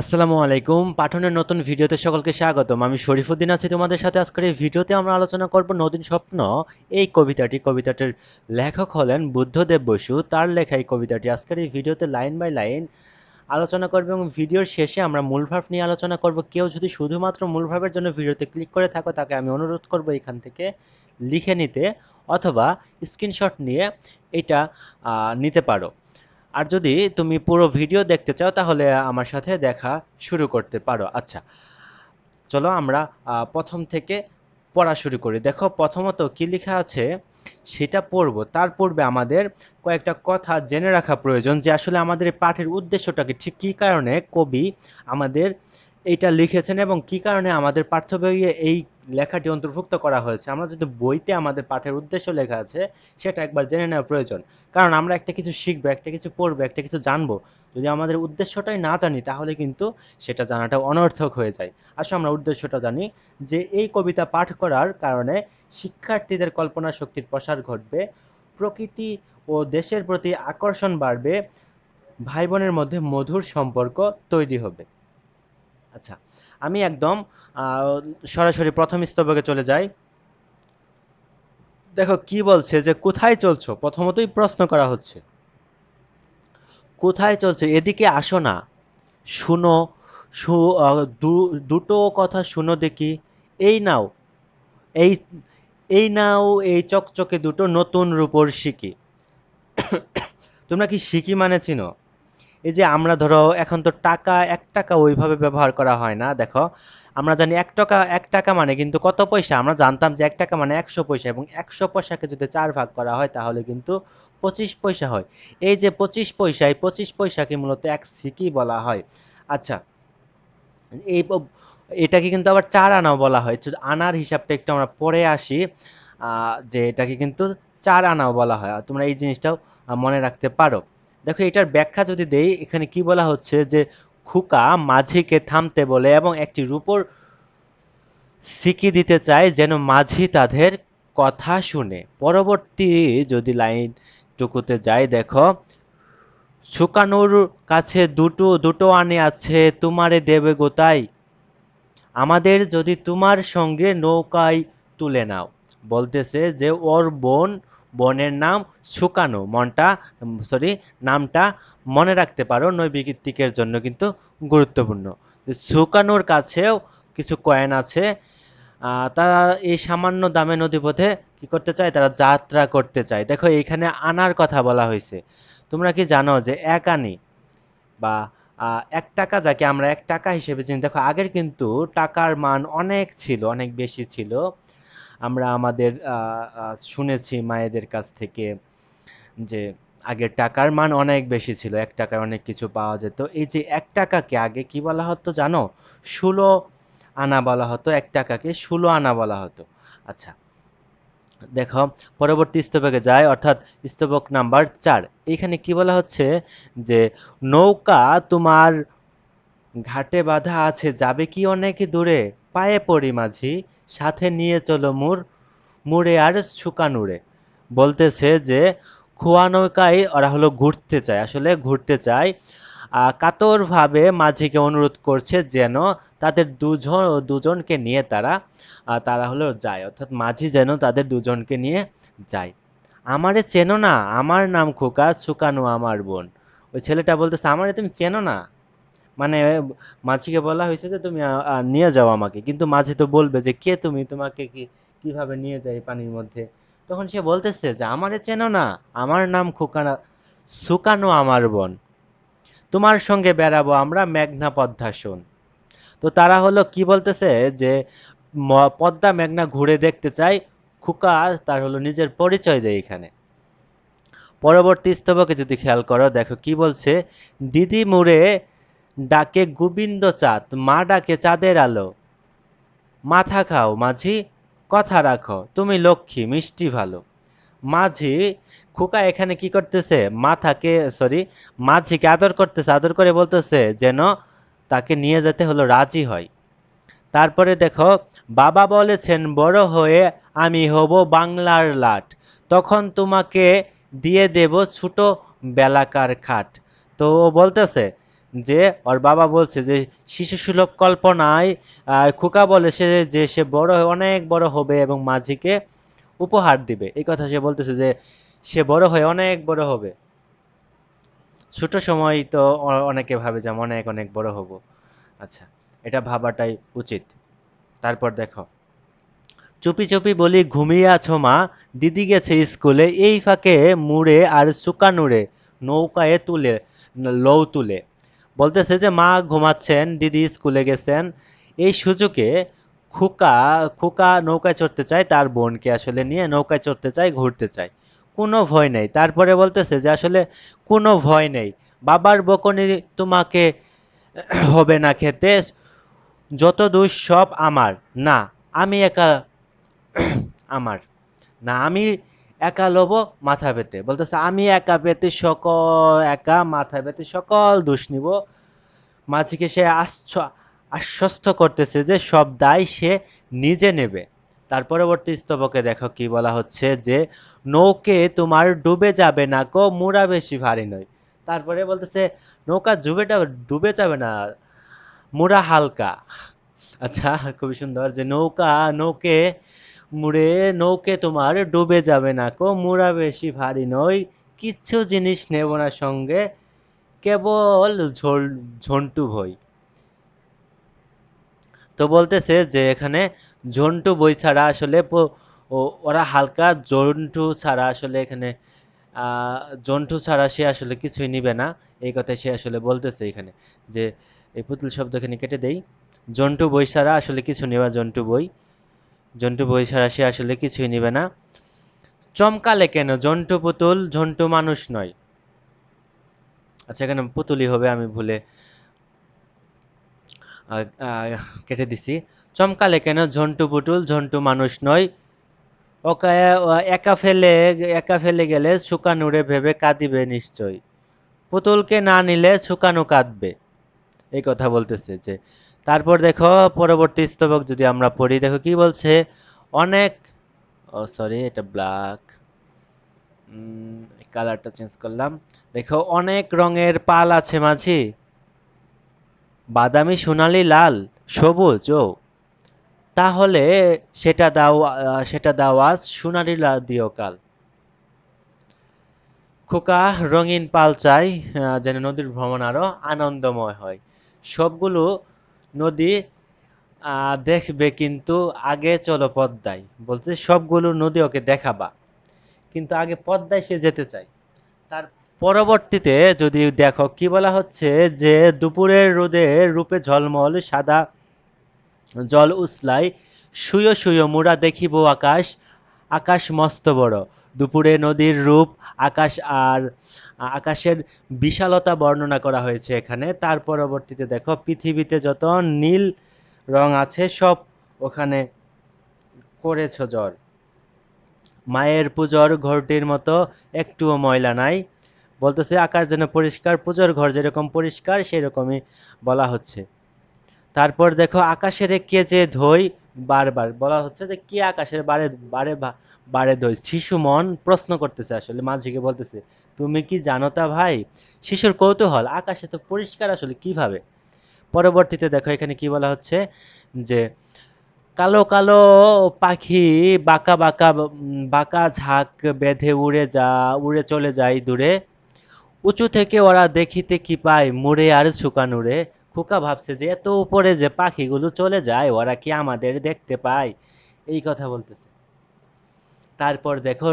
আসসালামু আলাইকুম। পাঠনের নতুন ভিডিওতে সকলকে স্বাগতম। আমি শরীফুদ্দিন আছি তোমাদের সাথে। আজকের এই ভিডিওতে আমরা আলোচনা করব নদীন স্বপ্ন। এই কবিতাটি, কবিতাটির লেখক হলেন বুদ্ধদেব বসু। তার লেখা এই কবিতাটি। আজকের এই ভিডিওতে লাইন বাই লাইন আলোচনা করবে এবং ভিডিওর শেষে আমরা মূলভাব নিয়ে আলোচনা করব। কেউ যদি শুধুমাত্র মূলভাবের জন্য ভিডিওতে ক্লিক করে থাকো, তাকে আমি অনুরোধ করব এখান থেকে লিখে নিতে অথবা স্ক্রিনশট নিয়ে এটা নিতে পারো। আর যদি তুমি পুরো ভিডিও দেখতে চাও, তাহলে আমার সাথে দেখা শুরু করতে পারো। আচ্ছা চলো আমরা প্রথম থেকে পড়া শুরু করি। দেখো, প্রথমত কি লেখা আছে? সেটা পড়ব। তার পূর্বে আমাদের কয়েকটা কথা জেনে রাখা প্রয়োজন যে আসলে আমাদের এই পাঠের উদ্দেশ্যটাকে ঠিক কী কারণে কবি আমাদের এইটা লিখেছেন এবং কী কারণে আমাদের পাঠ্য বইয়ে এই লেখাটি অন্তর্ভুক্ত করা হয়েছে? আমরা যদি বইতে আমাদের পাঠের উদ্দেশ্য লেখা আছে, সেটা একবার জেনে নেওয়া প্রয়োজন। কারণ আমরা একটা কিছু শিখব, একটা কিছু পড়ব, একটা কিছু জানব। যদি আমাদের উদ্দেশ্যটাই না জানি, তাহলে কিন্তু সেটা জানাটা অনর্থক হয়ে যায়। আসলে আমরা উদ্দেশ্যটা জানি যে, এই কবিতা পাঠ করার কারণে শিক্ষার্থীদের কল্পনা শক্তির প্রসার ঘটবে, প্রকৃতি ও দেশের প্রতি আকর্ষণ বাড়বে, ভাই বোনের মধ্যে মধুর সম্পর্ক তৈরি হবে। আচ্ছা আমি একদম সরাসরি প্রথম স্তবকে চলে যাই। দেখো, কি বলছে যে কোথায় চলছো? প্রথমতই প্রশ্ন করা হচ্ছে। কোথায় চলছে? এদিকে আসো না। শুনো দুটো কথা শুনো দেখি। এই নাও, এই এই নাও, এই চকচকে দুটো নতুন রূপর শিকি তোমরা কি শিকি মানে চিনো? এই যে আমরা ধরো এখন তো টাকা, এক টাকা ওইভাবে ব্যবহার করা হয় না, দেখো। আমরা জানি এক টাকা এক টাকা মানে কিন্তু কত পয়সা? আমরা জানতাম যে এক টাকা মানে একশো পয়সা এবং একশো পয়সাকে যদি চার ভাগ করা হয় তাহলে কিন্তু পঁচিশ পয়সা হয়। এই যে পঁচিশ পয়সা এই পঁচিশ পয়সাকে মূলত এক সিকি বলা হয়। আচ্ছা এই এটাকে কিন্তু আবার চার আনাও বলা হয়। আনার হিসাবটা একটু আমরা পরে আসি যে এটাকে কিন্তু চার আনাও বলা হয়। তোমরা এই জিনিসটাও মনে রাখতে পারো। দেখো, এটার ব্যাখ্যা যদি দেই, এখানে কি বলা হচ্ছে যে খুকা মাঝিকে থামতে বলে এবং একটি রূপোর সিকি দিতে চায় যেন মাঝি তাদের কথা শুনে। পরবর্তী যদি লাইন টুকুতে যাই, দেখো শুকানোর কাছে দুটো দুটো আনে আছে, তোমারে দেবে গোতাই। আমাদের যদি তোমার সঙ্গে নৌকায় তুলে নাও। বলতেছে যে, ওর বোন বোনের নাম শুকানো। মনটা সরি নামটা মনে রাখতে পারো, নৈবিত্তিকের জন্য কিন্তু গুরুত্বপূর্ণ। শুকানোর কাছেও কিছু কয়েন আছে তারা এই সামান্য দামে নদীপথে কি করতে চায়? তারা যাত্রা করতে চায়। দেখো, এইখানে আনার কথা বলা হয়েছে। তোমরা কি জানো যে এক আনি বা এক টাকা যাকে আমরা এক টাকা হিসেবে চিনি, দেখো, আগের কিন্তু টাকার মান অনেক ছিল, অনেক বেশি ছিল। আমরা আমাদের শুনেছি মায়েদের কাছ থেকে যে আগের টাকার মান অনেক বেশি ছিল, এক টাকায় অনেক কিছু পাওয়া যেত। এই যে এক টাকাকে আগে কি বলা হতো জানো? ষোলো আনা বলা হতো, এক টাকাকে ষোলো আনা বলা হতো। আচ্ছা দেখো, পরবর্তী স্তবকে যায় অর্থাৎ স্তবক নাম্বার চার। এখানে কি বলা হচ্ছে যে, নৌকা তোমার ঘাটে বাঁধা আছে, যাবে কি অনেক দূরে? পায়ে পড়ি মাঝি, সাথে নিয়ে চলো মুর, মুড়ে আর শুকানুরে বলতেছে যে, খোয়া নৌকায় ওরা হলো ঘুরতে চায়, আসলে ঘুরতে চায়। কাতরভাবে মাঝিকে অনুরোধ করছে যেন তাদের দুজন, দুজনকে নিয়ে তারা তারা হলো যায়। অর্থাৎ মাঝি যেন তাদের দুজনকে নিয়ে যায়। আমারে চেনো না, আমার নাম খোকা, শুকানো আমার বোন। ওই ছেলেটা বলতেছে, আমারে তুমি চেনো না? মানে মাঝিকে বলা হয়েছে যে তুমি নিয়ে যাও আমাকে। কিন্তু মাঝি তো বলবে যে, কে তুমি? তোমাকে কি, কীভাবে নিয়ে যাই পানির মধ্যে? তখন সে বলতেছে যে, আমারে চেনো না। আমার নাম খোকানা শুকানো আমার বোন। তোমার সঙ্গে বেড়াবো আমরা মেঘনা পদ্মাসন। তো তারা হলো কি বলতেছে যে পদ্মা, মেঘনা ঘুরে দেখতে চাই। খুকা তার হলো নিজের পরিচয় দেয় এখানে। পরবর্তী স্তবকে যদি খেয়াল করো, দেখো কি বলছে, দিদি মুড়ে ডাকে গোবিন্দ চাঁদ, মা ডাকে চাঁদের আলো। মাথা খাও মাঝি, কথা রাখো, তুমি লক্ষ্মী, মিষ্টি ভালো। মাঝি, খোকা এখানে কি করতেছে? মাথাকে সরি মাঝিকে আদর করতেছে, আদর করে বলতেছে যেন তাকে নিয়ে যেতে হলো রাজি হয়। তারপরে দেখো, বাবা বলেছেন, বড় হয়ে আমি হব বাংলার লাট। তখন তোমাকে দিয়ে দেব ছোট বেলাকার খাট। তো বলতেছে যে ওর বাবা বলছে যে শিশু সুলভ কল্পনায় খোকা বলে সে যে সে বড় অনেক বড় হবে এবং মাঝিকে উপহার দিবে। এই কথা সে বলতেছে যে সে বড় হয়ে অনেক বড় হবে। ছোট সময় তো অনেকে ভাবে যে অনেক অনেক বড় হব। আচ্ছা এটা ভাবাটাই উচিত। তারপর দেখো, চুপি চুপি বলি, ঘুমিয়ে আছো মা? দিদি গেছে স্কুলে, এই ফাঁকে মুড়ে আর সুকানুরে নৌকায় তুলে লৌ তুলে। বলতেছে যে, মা ঘুমাচ্ছেন, দিদি স্কুলে গেছেন। এই সুযোগে খুকা খুকা নৌকায় চড়তে চায়, তার বোনকে আসলে নিয়ে নৌকায় চড়তে চায়, ঘুরতে চায়। কোনো ভয় নেই। তারপরে বলতেছে যে, আসলে কোনো ভয় নেই। বাবার বকনি তোমাকে হবে না খেতে। যত দোষ সব আমার। না, আমি একা আমার। না, আমি একা লব, মাথা পেতে। বলতেছে, আমি একা পেতে সকল, একা মাথা পেতে সকল দোষ নিব। মাঝিকে সে আশ্বস্ত করতেছে যে সব দায় সে নিজে নেবে। তার পরবর্তী স্তবকে দেখো কি বলা হচ্ছে যে, নৌকে তোমার ডুবে যাবে না কো মুড়া বেশি ভারী নয় তারপরে বলতেছে, নৌকা ডুবেটা, ডুবে যাবে না মুড়া হালকা। আচ্ছা খুবই সুন্দর যে নৌকা, নৌকে মুড়ে নৌকে তোমার ডুবে যাবে না কো, মুড়া বেশি ভারী নয়, কিচ্ছু জিনিস নেব না সঙ্গে, কেবল ঝন্টু বই তো বলতেছে যে এখানে ঝন্টু বই ছাড়া আসলে ওরা হালকা জন্টু ছাড়া আসলে এখানে জন্টু ছাড়া সে আসলে কিছুই নিবে না, এই কথাই সে আসলে বলতেছে এখানে, যে এই পুতুল শব্দ এখানে কেটে দেই। জন্টু বই ছাড়া আসলে কিছু নেবা জন্টু বই। জন্টু বই সে আসলে কিছুই নিবে না। চমকালে কেন? জন্টু পুতুল ঝন্টু মানুষ নয়। আচ্ছা এখানে পুতুলই হবে, আমি ভুলে কেটে দিছি। চমকালে কেন? ঝন্টু পুতুল ঝন্টু মানুষ নয়। ওকে একা ফেলে একা ফেলে গেলে শুকানুরে ভেবে কাঁদিবে নিশ্চয় পুতুলকে না নিলে শুকানো কাঁদবে। এই কথা বলতেছে যে তারপর দেখো, পরবর্তী স্তবক যদি আমরা পড়ি, দেখো কি বলছে? অনেক, ও সরি, এটা ব্ল্যাক কালারটা চেঞ্জ করলাম। দেখো, অনেক রঙের পাল আছে মাঝি। বাদামি, সোনালি, লাল, সবুজ, ও। তাহলে সেটা দাও সেটা দাও আজ, সোনালি লাল দিও কাল। খোকা, রঙিন পাল চাই যেন নদীর ভ্রমণ আরও আনন্দময় হয়। সবগুলো নদী দেখবে কিন্তু আগে চলো পদ্মায়। বলতে সবগুলো নদী ওকে দেখাবা। কিন্তু আগে পদ্মায় সে যেতে চায়। তার পরবর্তীতে যদি দেখো, কি বলা হচ্ছে যে দুপুরের রোদে রূপে ঝলমল, সাদা জল উসলাই শুয়ো শুয়ো মোরা দেখিব আকাশ আকাশ মস্ত বড়। দুপুরে নদীর রূপ, আকাশ আর আকাশের বিশালতা বর্ণনা করা হয়েছে এখানে। তার পরবর্তীতে দেখো, পৃথিবীতে যত নীল রং আছে, সব ওখানে করেছ জ্বর। মায়ের পুজোর ঘরটির মতো একটুও ময়লা নাই। বলতেছে, আকাশ যেন পরিষ্কার, পুজোর ঘর যেরকম পরিষ্কার, সেরকমই বলা হচ্ছে। তারপর দেখো, আকাশের কে যে ধই, বারবার বলা হচ্ছে যে, কে আকাশের বারে বারে বা- বারে ধই শিশু মন প্রশ্ন করতেছে আসলে, মাঝিকে বলতেছে, তুমি কি জানো তা ভাই? শিশুর কৌতূহল, আকাশে তো পরিষ্কার আসলে কীভাবে? পরবর্তীতে দেখো এখানে কি বলা হচ্ছে যে, কালো কালো পাখি বাঁকা বাঁকা বাঁকা ঝাঁক বেঁধে উড়ে যা, উড়ে চলে যায় দূরে। উঁচু থেকে ওরা দেখিতে কি পায়? মুড়ে আর শুকানুরে খোকা ভাবছে যে, এত উপরে যে পাখিগুলো চলে যায়, ওরা কি আমাদের দেখতে পায়? এই কথা বলতেছে। তারপর দেখো,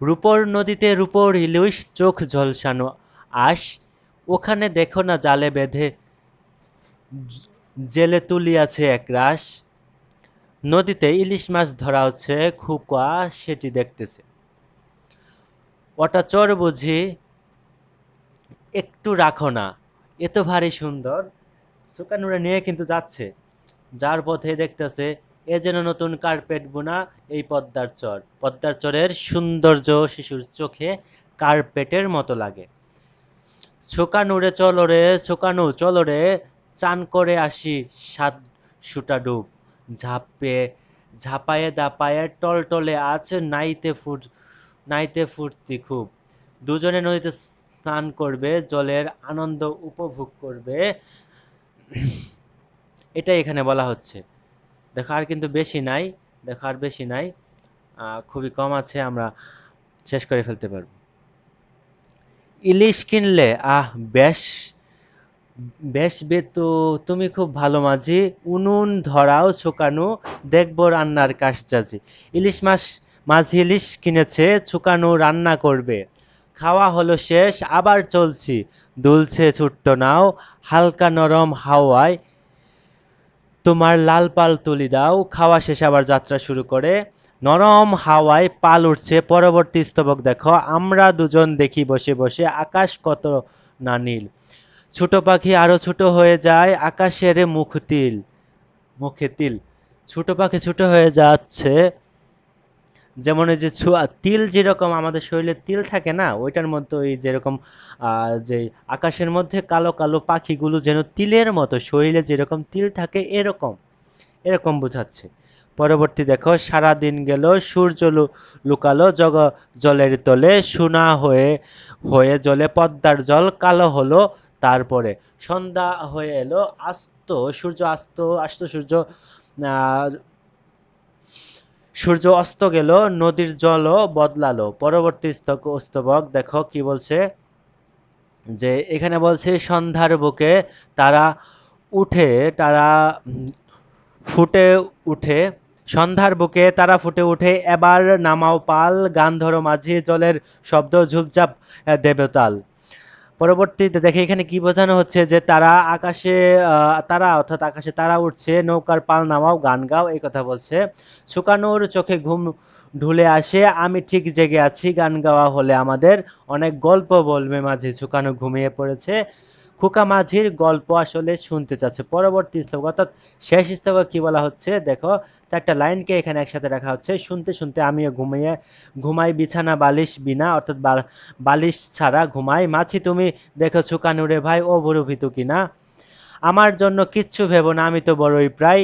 রূপর নদীতে রূপর ইলিশ চোখ ঝলসানো আস ওখানে দেখো না জালে বেঁধে জেলে তুলিয়াছে এক রাস নদীতে ইলিশ মাছ ধরা হচ্ছে খুকা সেটি দেখতেছে। ওটা চর বুঝি, একটু রাখো না, এত ভারী সুন্দর। সুকানুরা নিয়ে কিন্তু যাচ্ছে, যার পথে দেখতেছে এ যেন নতুন কার্পেট বোনা এই পদ্মার চর। পদ্মার চরের সৌন্দর্য শিশুর চোখে কার্পেটের মতো লাগে। শুকানুরে চলো রে শুকানু চলো রে, চান করে আসি সাত সুটা ডুব। ঝাঁপে, ঝাঁপায়ে দাপায়ে টলটলে আছে নাইতে ফুট নাইতে ফুটতি খুব। দুজনে নদীতে স্নান করবে, জলের আনন্দ উপভোগ করবে। এটাই এখানে বলা হচ্ছে। দেখো আর কিন্তু বেশি নাই দেখো আর বেশি নাই। খুবই কম আছে, আমরা শেষ করে ফেলতে পারব। ইলিশ কিনলে, আহ, বেশ বেশ বে তো তুমি খুব ভালো মাঝি। উনুন ধরাও, শুকানো, দেখব রান্নার কাজ চাচি ইলিশ মাছ, মাঝি ইলিশ কিনেছে, শুকানো রান্না করবে। খাওয়া হলো শেষ, আবার চলছি। দুলছে, ছোট্ট নাও, হালকা নরম হাওয়ায় তোমার লাল পাল তুলি দাও, খাওয়া শেষে আবার যাত্রা শুরু করে। নরম হাওয়ায় পাল উঠছে, পরবর্তী স্তবক দেখো, আমরা দুজন দেখি বসে বসে, আকাশ কত না নীল। ছোট পাখি আরও ছোট হয়ে যায়, আকাশের মুখ তিল, মুখে তিল। ছোট পাখি ছোট হয়ে যাচ্ছে যেমন এই যে ছো- তিল যেরকম আমাদের শরীরে তিল থাকে না, ওইটার মধ্যে ওই যেরকম যে আকাশের মধ্যে কালো কালো পাখিগুলো যেন তিলের মতো, শরীরে যেরকম তিল থাকে এরকম এরকম বোঝাচ্ছে। পরবর্তী দেখো সারা দিন গেল, সূর্য লুকালো, জগ, জলের তলে, সোনা হয়ে হয়ে জলে পদ্মার জল কালো হলো, তারপরে সন্ধ্যা হয়ে এলো, আস্ত সূর্য, আস্ত আস্ত সূর্য সূর্য অস্ত গেল, নদীর জলও বদলালো। পরবর্তী স্তবক, দেখো কি বলছে? যে এখানে বলছে, সন্ধ্যার বুকে তারা উঠে, তারা ফুটে উঠে, সন্ধ্যার বুকে তারা ফুটে উঠে, এবার নামাও পাল, গান ধরো মাঝি, জলের শব্দ ঝুপঝাপ দেবতাল। পরবর্তীতে দেখে এখানে কি বোঝানো হচ্ছে যে তারা আকাশে তারা অর্থাৎ আকাশে তারা উঠছে, নৌকার পাল নামাও, গান গাও, এই কথা বলছে। শুকানোর চোখে ঘুম ঢুলে আসে, আমি ঠিক জেগে আছি, গান গাওয়া হলে আমাদের অনেক গল্প বলবে মাঝে, শুকানো ঘুমিয়ে পড়েছে। খোকা মাঝির গল্প আসলে শুনতে চাচ্ছে। পরবর্তী স্তবক, অর্থাৎ শেষ স্তবক কি বলা হচ্ছে? দেখো, চারটা লাইনকে এখানে একসাথে রাখা হচ্ছে। শুনতে শুনতে আমিও ঘুমিয়ে, ঘুমাই বিছানা বালিশ বিনা, অর্থাৎ বালিশ ছাড়া ঘুমাই। মাছি তুমি দেখো শুকানুরে ভাই, ও বড় ভিতু কিনা? আমার জন্য কিচ্ছু ভেবো না, আমি তো বড়ই প্রায়।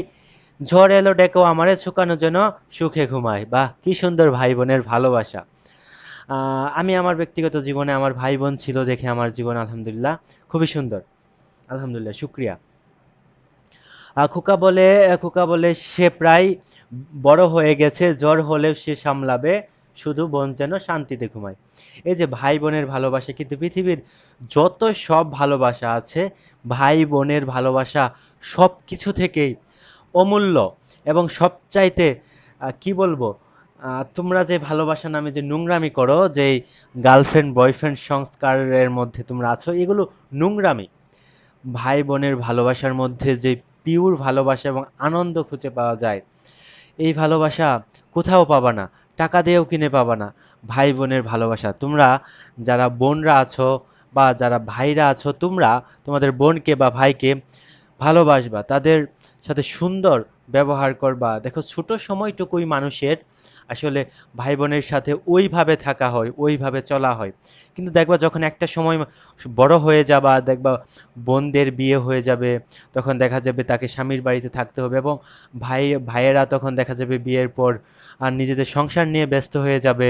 ঝড় এলো, ডেকেও আমারে শুকানো যেন সুখে ঘুমায় বাহ, কি সুন্দর ভাই বোনের ভালোবাসা। আমি আমার ব্যক্তিগত জীবনে আমার ভাই বোন ছিল দেখে আমার জীবন আলহামদুলিল্লাহ খুবই সুন্দর। আলহামদুলিল্লাহ, শুক্রিয়া। খোকা বলে খোকা বলে, সে প্রায় বড় হয়ে গেছে, জ্বর হলেও সে সামলাবে, শুধু বোন যেন শান্তিতে ঘুমায়। এই যে ভাই বোনের ভালোবাসা, কিন্তু পৃথিবীর যত সব ভালোবাসা আছে, ভাই বোনের ভালোবাসা সব কিছু থেকেই অমূল্য এবং সবচাইতে কি বলব তোমরা যে ভালোবাসা নামে যে নোংরামি করো যে গার্লফ্রেন্ড বয়ফ্রেন্ড সংস্কারের মধ্যে তোমরা আছো, এগুলো নোংরামি। ভাই বোনের ভালোবাসার মধ্যে যে পিওর ভালোবাসা এবং আনন্দ খুঁজে পাওয়া যায়, এই ভালোবাসা কোথাও পাবা না, টাকা দিয়েও কিনে পাবা না ভাই বোনের ভালোবাসা। তোমরা যারা বোনরা আছো বা যারা ভাইরা আছো, তোমরা তোমাদের বোনকে বা ভাইকে ভালোবাসবা, তাদের সাথে সুন্দর ব্যবহার করবা। দেখো, ছোট সময়টুকুই মানুষের আসলে ভাই বোনের সাথে ওইভাবে থাকা হয়, ওইভাবে চলা হয়। কিন্তু দেখবা যখন একটা সময় বড় হয়ে যাবা, দেখবা বোনদের বিয়ে হয়ে যাবে, তখন দেখা যাবে তাকে স্বামীর বাড়িতে থাকতে হবে এবং ভাই, ভাইয়েরা তখন দেখা যাবে বিয়ের পর আর নিজেদের সংসার নিয়ে ব্যস্ত হয়ে যাবে।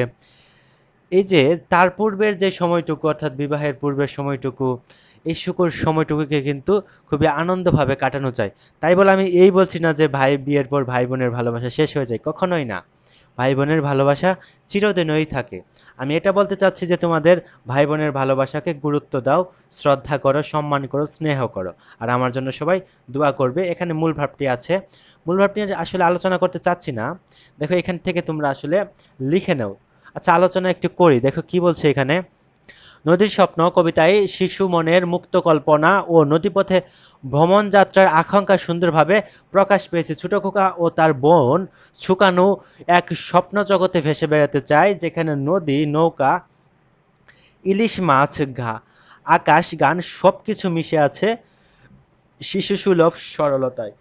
এই যে তার পূর্বের যে সময়টুকু, অর্থাৎ বিবাহের পূর্বের সময়টুকু, এই শুকুর সময়টুকুকে কিন্তু খুবই আনন্দভাবে কাটানো যায়। তাই বলে আমি এই বলছি না যে ভাই, বিয়ের পর ভাই বোনের ভালোবাসা শেষ হয়ে যায়, কখনোই না। ভাই বোনের ভালোবাসা চিরদিনই থাকে। আমি এটা বলতে চাচ্ছি যে তোমাদের ভাই বোনের ভালোবাসাকে গুরুত্ব দাও, শ্রদ্ধা করো, সম্মান করো, স্নেহ করো। আর আমার জন্য সবাই দোয়া করবে। এখানে মূল ভাবটি আছে। মূল ভাবটি আসলে আলোচনা করতে চাচ্ছি না। দেখো এখান থেকে তোমরা আসলে লিখে নাও। আচ্ছা আলোচনা একটু করি। দেখো কি বলছে এখানে? নদীর স্বপ্ন, কবিতায় শিশু মনের মুক্ত কল্পনা ও নদীপথে ভ্রমণ যাত্রার আকাঙ্ক্ষা সুন্দরভাবে প্রকাশ পেয়েছে। ছোট খোকা ও তার বোন শুকানু এক স্বপ্ন জগতে ভেসে বেড়াতে চায়, যেখানে নদী, নৌকা, ইলিশ মাছ, ঘা, আকাশ, গান সব কিছু মিশে আছে শিশু সুলভ সরলতায়।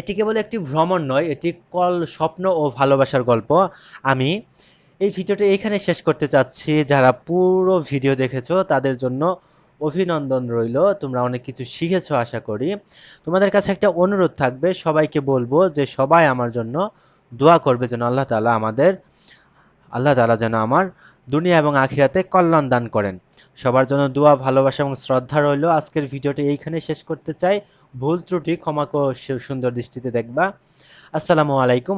এটি কেবল একটি ভ্রমণ নয়, এটি কল, স্বপ্ন ও ভালোবাসার গল্প। আমি এই ভিডিওটা এখানে শেষ করতে চাচ্ছি। যারা পুরো ভিডিও দেখেছ, তাদের জন্য অভিনন্দন রইল। তোমরা অনেক কিছু শিখেছো, আশা করি। তোমাদের কাছে একটা অনুরোধ থাকবে, সবাইকে বলব যে সবাই আমার জন্য দোয়া করবে যেন আল্লাহ তালা আমাদের, আল্লাহ তাআলা যেন আমার দুনিয়া এবং আখিরাতে কল্যাণ দান করেন। সবার জন্য দোয়া, ভালোবাসা এবং শ্রদ্ধা রইল। আজকের ভিডিওটি এইখানে শেষ করতে চাই। ভুল ত্রুটি ক্ষমা সুন্দর দৃষ্টিতে দেখবা। আসসালামু আলাইকুম